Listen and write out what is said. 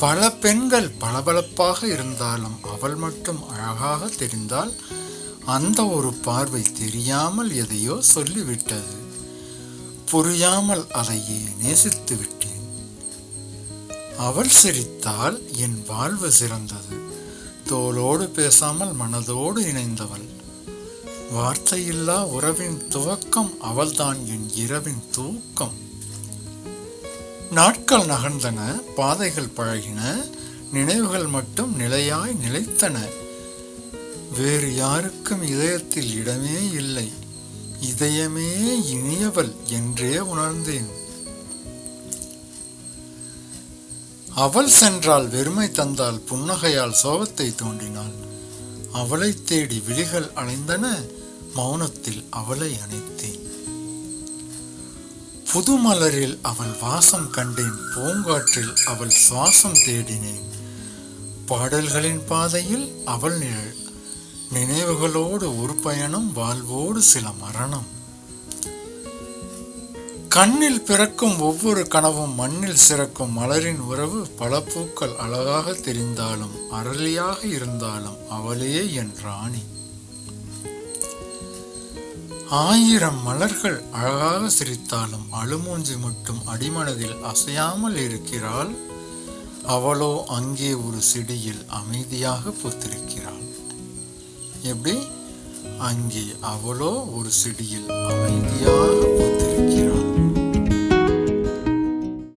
பல பெண்கள் பளபளப்பாக இருந்தாலும் அவள் மட்டும் அழகாக தெரிந்தால் அந்த ஒரு பார்வை தெரியாமல் எதையோ சொல்லிவிட்டது. புரியாமல் அதையே நேசித்து விட்டேன். அவள் சிரித்தால் என் வாழ்வு சிறந்தது. தோளோடு பேசாமல் மனதோடு இணைந்தவள். வார்த்தையில்லா உறவின் துவக்கம் அவள்தான் என் இரவின் தூக்கம். நாட்கள் நகர்ந்தன பாதைகள் பழகின நினைவுகள் மட்டும் நிலையாய் நிலைத்தன. வேறு யாருக்கும் இதயத்தில் இடமே இல்லை. இதயமே இனியவள் என்றே உணர்ந்தேன். அவள் சென்றால் வெறுமை தந்தால் புன்னகையால் சோகத்தை தோண்டினாள் அவளை தேடி விழிகள் அலைந்தன மௌனத்தில் அவளை அணைத்தேன். புது மலரில் அவள் வாசம் கண்டேன் பூங்காற்றில் அவள் சுவாசம் தேடினேன். பாடல்களின் பாதையில் அவள் நிழல். நினைவுகளோடு ஒரு பயணம் வாழ்வோடு சில மரணம். கண்ணில் பிறக்கும் ஒவ்வொரு கனவும் மண்ணில் சிறக்கும் மலரின் உறவு பல பூக்கள் அழகாக தெரிந்தாலும் அரளியாக இருந்தாலும் அவளே என் ராணி. ஆயிரம் மலர்கள் அழகாக சிரித்தாலும் அழுமூஞ்சி மட்டும் அடிமனதில் அசையாமல் இருக்கிறாள். அவளோ அங்கே ஒரு செடியில் அமைதியாக பூத்திருக்கிறாள். எப்படி? அங்கே அவளோ ஒரு செடியில் அமைதியாக பூத்திருக்கிறாள்.